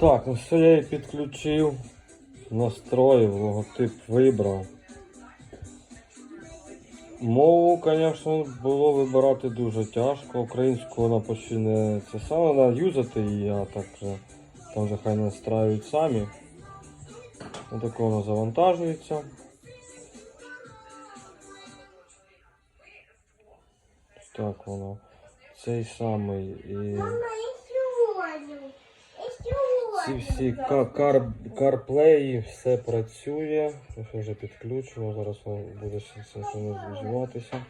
Так, ну все я її підключив, настроїв, логотип вибрав. Мову, звісно, було вибирати дуже тяжко. Українську вона почти не це саме треба юзати її, а так вже там вже хай настраюють самі. Отако воно завантажується. Так воно. Цей самий і. Мама, я сьогодні. Я Ці всі CarPlay, все працює. Ось вже підключено, зараз буде синхронізуватися.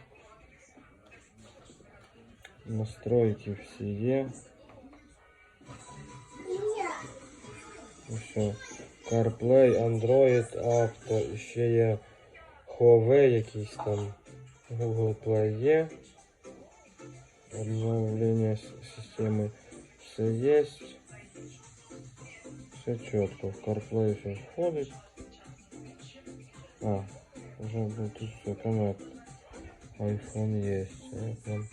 Настройки всі є. Ось, CarPlay, Android, Auto, ще є Huawei якийсь там Google Play є. Обновлення системи все є. Все чітко. В CarPlay все входить. А, вже Bluetooth все, Connect. iPhone є. Прям...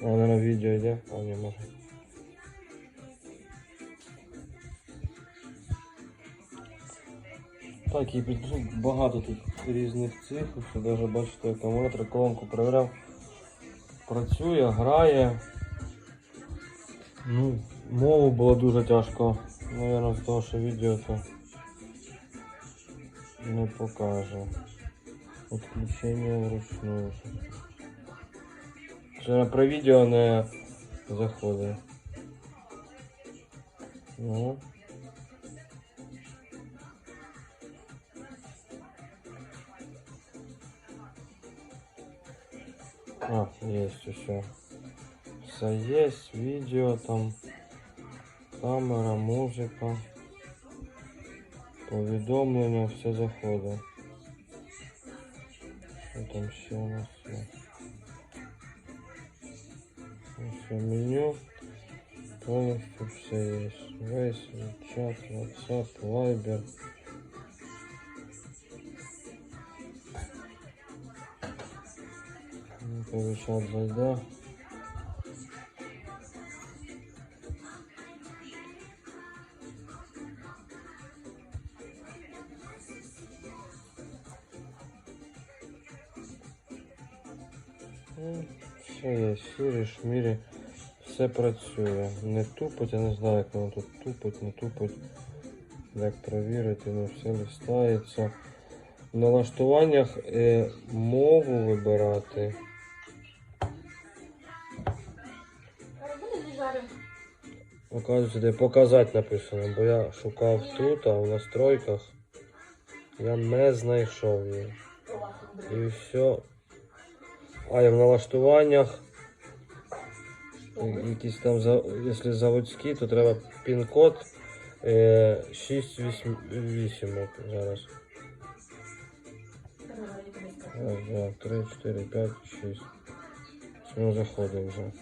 А, наверное, видео йде? А, не може. Так, і під- багато тут різних цих. Ось навіть бачите, акумулятор, колонку перевіряв. Працює, грає. Ну, мову було дуже тяжко. Наверно, з того, що відео то не покаже. Відключення вручну. Ще про відео не заходить. Ну. А, есть еще. Все есть, видео там, камера, музика, повідомлення, все заходить. Що там ще у нас є? Все меню. Повністю все є. Весь чат, WhatsApp, Viber. Ну, коли чат зайде. Ну, Все є, сірі, шмірі, все працює. Не тупить, я не знаю, як воно тут тупить, не тупить. Як перевірити, ну все листається. В налаштуваннях е, мову вибирати. Оказується, де показати написано, бо я шукав тут, а в настройках я не знайшов її. І все. А, і в налаштуваннях. Якісь там, якщо заводські, то треба пін-код е, 688 зараз. Раз, два, три, чотири, п'ять, шість. Все заходить вже.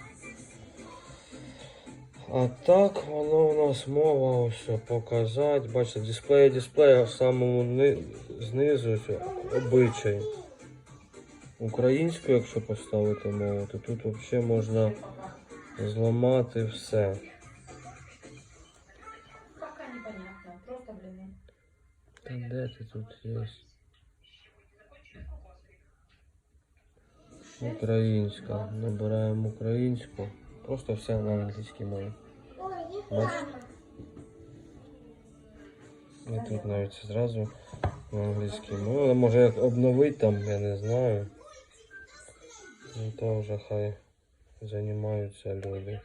А так воно у нас мова ось показати. Бачите, дисплей дисплея в самому знизу обичай. Українську, якщо поставити мову, то тут взагалі можна зламати все. Пока непонятно. Просто, блин, Та де ти тут є? Українська. Набираємо українську. Просто все на англійській мові. Бачите? І тут навіть зразу на англійській мові. Але може як обновити там, я не знаю. Ну то вже хай займаються люди.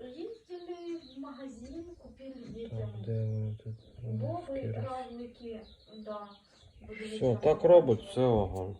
Ездили в магазин, купили Так, детям де вони тут? Вовы, Кіра. равники, да. Все, так робить, все огонь.